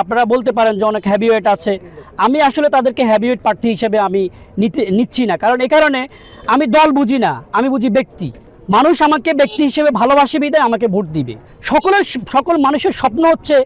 আপনারা বলতে পারেন যে অনেক হ্যাভিওয়েট আছে। আমি আসলে তাদেরকে হ্যাভিওয়েট প্রার্থী হিসেবে আমি নিতে নিচ্ছি না। কারণ এ কারণে আমি দল বুঝি না, আমি বুঝি ব্যক্তি। মানুষ আমাকে ব্যক্তি হিসেবে ভালোবাসে বিদায় আমাকে ভোট দিবে। সকলের সকল মানুষের স্বপ্ন হচ্ছে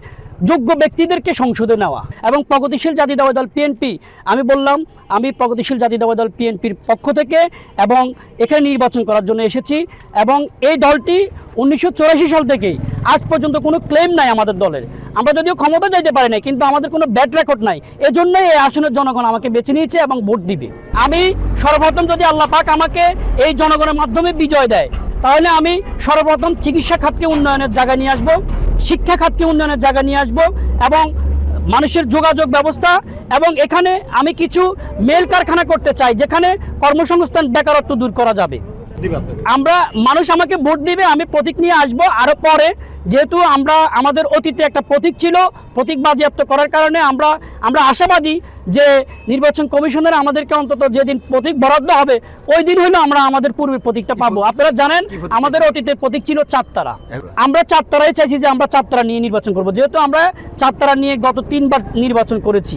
যোগ্য ব্যক্তিদেরকে সংসদে নেওয়া এবং প্রগতিশীল জাতীয়তাবাদী দল পিএনপি আমি বললাম, আমি প্রগতিশীল জাতি জাতীয়তাবাদী দল পিএনপির পক্ষ থেকে এবং এখানে নির্বাচন করার জন্য এসেছি এবং এই দলটি উনিশশো চুরাশি সাল থেকেই আজ পর্যন্ত কোনো ক্লেম নাই আমাদের দলের। আমরা যদিও ক্ষমতা যাইতে পারি না কিন্তু আমাদের কোনো ব্যাড রেকর্ড নাই। এজন্যই এই আসনের জনগণ আমাকে বেছে নিয়েছে এবং ভোট দিবে। আমি সর্বপ্রথম যদি আল্লাহ পাক আমাকে এই জনগণের মাধ্যমে বিজয় দেয়, তাহলে আমি সর্বপ্রথম চিকিৎসা খাতকে উন্নয়নের জায়গায় নিয়ে আসব। শিক্ষা খাতকে উন্নয়নের জায়গা নিয়ে আসব এবং মানুষের যোগাযোগ ব্যবস্থা এবং এখানে আমি কিছু মেল কারখানা করতে চাই, যেখানে কর্মসংস্থান বেকারত্ব দূর করা যাবে। আমরা মানুষ আমাকে ভোট দিবে আমি প্রতীক নিয়ে আসব। আরও পরে যেহেতু আমরা আমাদের অতীতে একটা প্রতীক ছিল প্রতীক বাজেয়াপ্ত করার কারণে আমরা আমরা আশাবাদী যে নির্বাচন কমিশনের আমাদেরকে অন্তত যেদিন প্রতীক বরাদ্দ হবে ওই দিন হইলে আমরা আমাদের পূর্বের প্রতীকটা পাবো। আপনারা জানেন আমাদের অতীতে প্রতীক ছিল চারতারা আমরা চারতারাই চাইছি যে আমরা চারতারা নিয়ে নির্বাচন করব। যেহেতু আমরা চারতারা নিয়ে গত তিনবার নির্বাচন করেছি।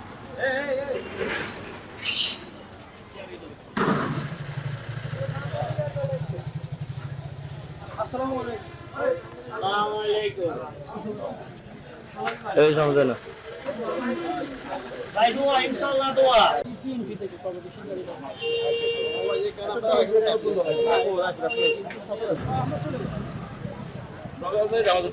পারো না এই না। জামাত